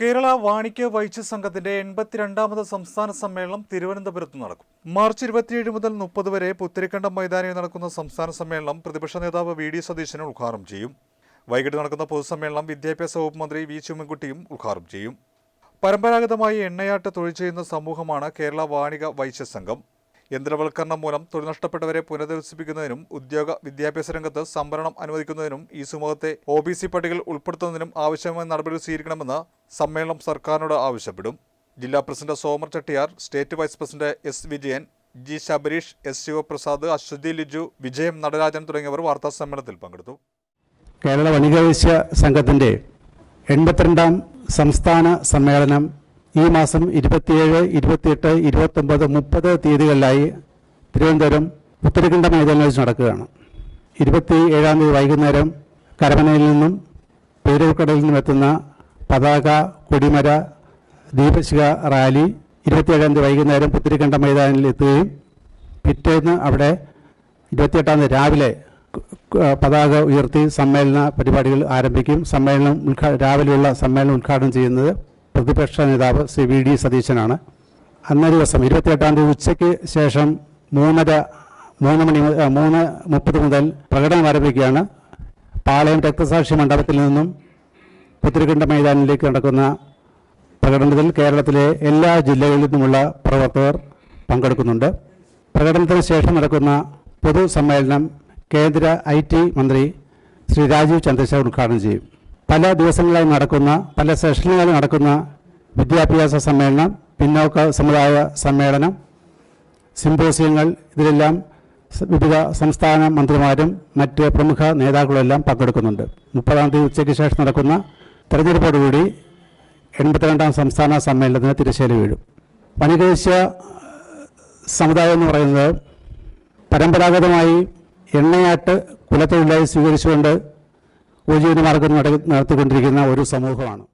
കേരള വാണിജ്യ വൈദ്യ സംഘത്തിന്റെ എൺപത്തിരണ്ടാമത് സംസ്ഥാന സമ്മേളനം തിരുവനന്തപുരത്ത് നടക്കും. മാർച്ച് ഇരുപത്തിയേഴ് മുതൽ മുപ്പത് വരെ പുത്തരിക്കണ്ടം മൈതാനിയിൽ നടക്കുന്ന സംസ്ഥാന സമ്മേളനം പ്രതിപക്ഷ നേതാവ് വി ഡി സതീശൻ ഉദ്ഘാടനം ചെയ്യും. വൈകിട്ട് നടക്കുന്ന പൊതുസമ്മേളനം വിദ്യാഭ്യാസ വകുപ്പ് മന്ത്രി വി ചുമ്മൻകുട്ടിയും ഉദ്ഘാടനം ചെയ്യും. പരമ്പരാഗതമായി എണ്ണയാട്ട് തൊഴിൽ ചെയ്യുന്ന സമൂഹമാണ് കേരള വാണിക വൈശ്യ സംഘം. യന്ത്രവൽക്കരണം മൂലം തൊഴിൽ നഷ്ടപ്പെട്ടവരെ പുനരധിവസിപ്പിക്കുന്നതിനും ഉദ്യോഗ വിദ്യാഭ്യാസ രംഗത്ത് സംവരണം അനുവദിക്കുന്നതിനും ഈ സമൂഹത്തെ ഒ ബി സി പട്ടികയിൽ ഉൾപ്പെടുത്തുന്നതിനും ആവശ്യമായ നടപടികൾ സ്വീകരിക്കണമെന്ന് സമ്മേളനം സർക്കാരിനോട് ആവശ്യപ്പെടും. ജില്ലാ president Somar Chattiyar state vice president S Vijayan G Shabareesh S Sivaprasad Aswathy Liju Vijayam Natarajan തുടങ്ങിയവർ വാർത്താ സമ്മേളനത്തിൽ പങ്കെടുത്തു. കേരള വണികവേശ്യ സംഘത്തിന്റെ എൺപത്തിരണ്ടാം സംസ്ഥാന സമ്മേളനം ഈ മാസം ഇരുപത്തിയേഴ് ഇരുപത്തിയെട്ട് ഇരുപത്തൊമ്പത് മുപ്പത് തീയതികളിലായി തിരുവനന്തപുരം ഉത്തരകണ്ഠ മൈതാനിൽ വെച്ച് നടക്കുകയാണ്. ഇരുപത്തി ഏഴാം തീയതി വൈകുന്നേരം കരമനയിൽ നിന്നും പേരൂർക്കടയിൽ നിന്നും എത്തുന്ന പതാക കൊടിമര ദീപശിഖ റാലി ഇരുപത്തിയേഴാം തീയതി വൈകുന്നേരം പുത്തിരിക്കണ്ട മൈതാനിൽ എത്തുകയും പിറ്റേന്ന് അവിടെ ഇരുപത്തിയെട്ടാം തീയതി രാവിലെ പതാക ഉയർത്തി സമ്മേളന പരിപാടികൾ ആരംഭിക്കും. സമ്മേളനം ഉദ്ഘാ രാവിലെയുള്ള സമ്മേളനം ഉദ്ഘാടനം ചെയ്യുന്നത് പ്രതിപക്ഷ നേതാവ് ശ്രീ വി ഡി സതീശനാണ്. അന്നേ ദിവസം ഇരുപത്തിയെട്ടാം തീയതി ഉച്ചയ്ക്ക് ശേഷം മൂന്നര മൂന്ന് മണി മൂന്ന് മുപ്പത് മുതൽ പ്രകടനം ആരംഭിക്കുകയാണ്. പാളയം രക്തസാക്ഷി മണ്ഡപത്തിൽ നിന്നും പുത്തിരിക്കണ്ട മൈതാനിലേക്ക് നടക്കുന്ന പ്രകടനത്തിൽ കേരളത്തിലെ എല്ലാ ജില്ലകളിൽ നിന്നുമുള്ള പ്രവർത്തകർ പങ്കെടുക്കുന്നുണ്ട്. പ്രകടനത്തിന് ശേഷം നടക്കുന്ന പൊതുസമ്മേളനം കേന്ദ്ര ഐ ടി മന്ത്രി ശ്രീ രാജീവ് ചന്ദ്രശേഖർ ഉദ്ഘാടനം ചെയ്യും. പല ദിവസങ്ങളായി നടക്കുന്ന പല സെഷനുകളിൽ നടക്കുന്ന വിദ്യാഭ്യാസ സമ്മേളനം പിന്നോക്ക സമുദായ സമ്മേളനം സിമ്പോസിയങ്ങൾ ഇതിലെല്ലാം വിവിധ സംസ്ഥാന മന്ത്രിമാരും മറ്റ് പ്രമുഖ നേതാക്കളുമെല്ലാം പങ്കെടുക്കുന്നുണ്ട്. മുപ്പതാം തീയതി ഉച്ചയ്ക്ക് ശേഷം നടക്കുന്ന തെരഞ്ഞെടുപ്പോടുകൂടി എൺപത്തിരണ്ടാം സംസ്ഥാന സമ്മേളനത്തിന് തിരശ്ശേല വീഴും. വനികദേശീയ സമുദായം എന്ന് പറയുന്നത് പരമ്പരാഗതമായി എണ്ണയാട്ട് കുലത്തൊഴിലായി സ്വീകരിച്ചുകൊണ്ട് ഉപജീവന മാർഗം നട- നടത്തിക്കൊണ്ടിരിക്കുന്ന ഒരു സമൂഹമാണ്.